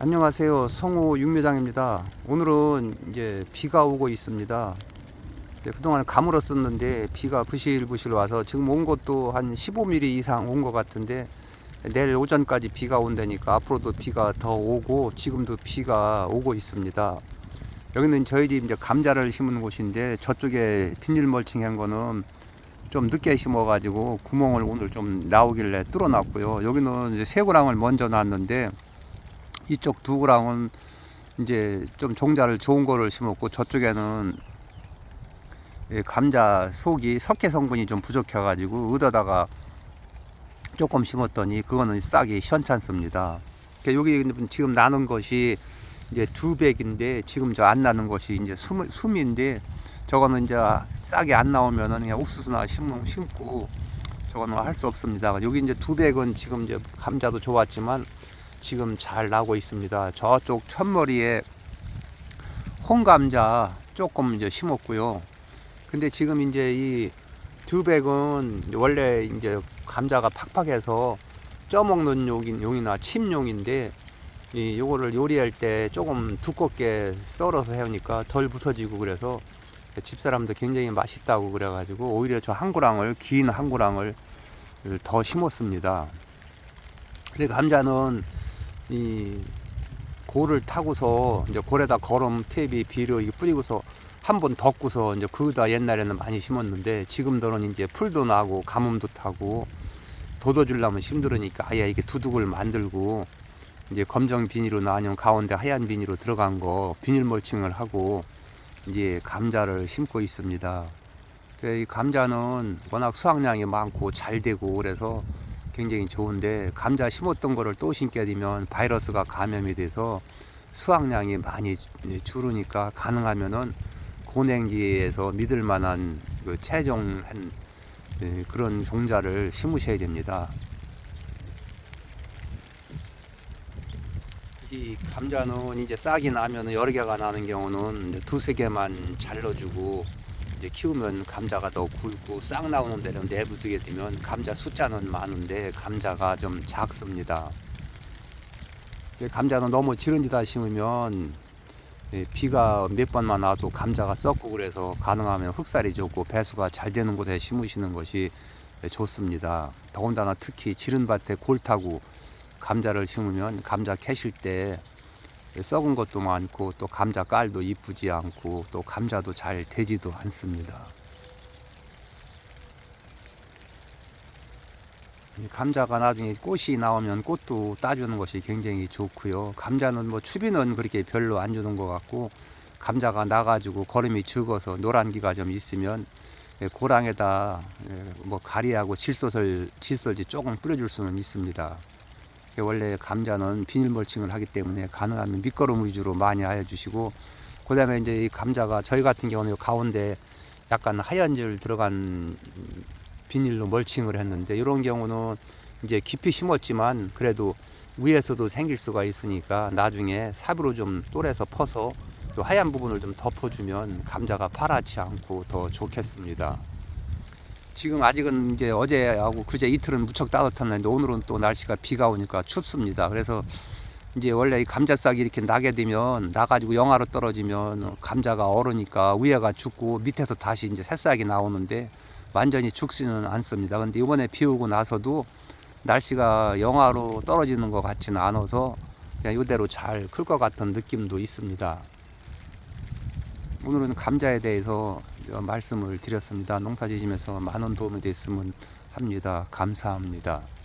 안녕하세요. 성우 육묘장입니다. 오늘은 이제 비가 오고 있습니다. 네, 그동안 가물었었는데 비가 부실부실 와서 지금 온 것도 한 15mm 이상 온 것 같은데 내일 오전까지 비가 온다니까 앞으로도 비가 더 오고 지금도 비가 오고 있습니다. 여기는 저희 집 이제 감자를 심은 곳인데 저쪽에 비닐 멀칭한 거는 좀 늦게 심어가지고 구멍을 오늘 좀 나오길래 뚫어놨고요. 여기는 이제 새 고랑을 먼저 놨는데 이쪽 두 그랑은 이제 좀 종자를 좋은 거를 심었고 저쪽에는 이 감자 속이 석회 성분이 좀 부족해 가지고 의도다가 조금 심었더니 그거는 싹이 시원찮습니다. 그러니까 여기 지금 나는 것이 이제 두 백인데 지금 저 안 나는 것이 이제 숨, 숨인데 저거는 이제 싹이 안 나오면은 그냥 옥수수나 심고, 심고 저거는 할 수 없습니다. 여기 이제 두 백은 지금 이제 감자도 좋았지만 지금 잘 나고 있습니다. 저쪽 첫머리에 홍감자 조금 이제 심었고요. 근데 지금 이제 이 두백은 원래 이제 감자가 팍팍해서 쪄먹는 용인, 용이나 침용인데 이 요거를 요리할 때 조금 두껍게 썰어서 해오니까 덜 부서지고 그래서 집사람도 굉장히 맛있다고 그래가지고 오히려 저 한 구랑을 긴 한 구랑을 더 심었습니다. 그리고 감자는 이 골을 타고서 이제 골에다 거름, 탭이, 비료 이게 뿌리고서 한 번 덮고서 이제 그다 옛날에는 많이 심었는데 지금들은 이제 풀도 나고 가뭄도 타고 돋워주려면 힘들으니까 아예 이게 두둑을 만들고 이제 검정 비닐로 아니면 가운데 하얀 비닐로 들어간 거 비닐 멀칭을 하고 이제 감자를 심고 있습니다. 이 감자는 워낙 수확량이 많고 잘 되고 그래서 굉장히 좋은데 감자 심었던 거를 또 심게 되면 바이러스가 감염이 돼서 수확량이 많이 줄으니까 가능하면은 고냉지에서 믿을 만한 그 최종한 그런 종자를 심으셔야 됩니다. 이 감자는 이제 싹이 나면 여러 개가 나는 경우는 두세 개만 잘라주고 이제 키우면 감자가 더 굵고 싹 나오는 데는 내부 두게 되면 감자 숫자는 많은데 감자가 좀 작습니다. 감자는 너무 지른 데다 심으면 비가 몇 번만 와도 감자가 썩고 그래서 가능하면 흑살이 좋고 배수가 잘 되는 곳에 심으시는 것이 좋습니다. 더군다나 특히 지른 밭에 골 타고 감자를 심으면 감자 캐실 때 썩은 것도 많고 또 감자 깔도 이쁘지 않고 또 감자도 잘 되지도 않습니다. 감자가 나중에 꽃이 나오면 꽃도 따주는 것이 굉장히 좋고요. 감자는 뭐 추비는 그렇게 별로 안 주는 것 같고 감자가 나가지고 거름이 죽어서 노란기가 좀 있으면 고랑에다 뭐 가리하고 질소설 질소지 조금 뿌려줄 수는 있습니다. 원래 감자는 비닐 멀칭을 하기 때문에 가능하면 밑거름 위주로 많이 하여 주시고 그 다음에 이제 이 감자가 저희 같은 경우는 가운데 약간 하얀 줄 들어간 비닐로 멀칭을 했는데 이런 경우는 이제 깊이 심었지만 그래도 위에서도 생길 수가 있으니까 나중에 삽으로 좀 또래서 퍼서 하얀 부분을 좀 덮어주면 감자가 파랗지 않고 더 좋겠습니다. 지금 아직은 이제 어제하고 그제 이틀은 무척 따뜻했는데 오늘은 또 날씨가 비가 오니까 춥습니다. 그래서 이제 원래 이 감자싹이 이렇게 나게 되면 나가지고 영하로 떨어지면 감자가 얼으니까 위에가 죽고 밑에서 다시 이제 새싹이 나오는데 완전히 죽지는 않습니다. 근데 이번에 비 오고 나서도 날씨가 영하로 떨어지는 것 같지는 않아서 그냥 이대로 잘 클 것 같은 느낌도 있습니다. 오늘은 감자에 대해서 말씀을 드렸습니다. 농사 지시면서 많은 도움이 됐으면 합니다. 감사합니다.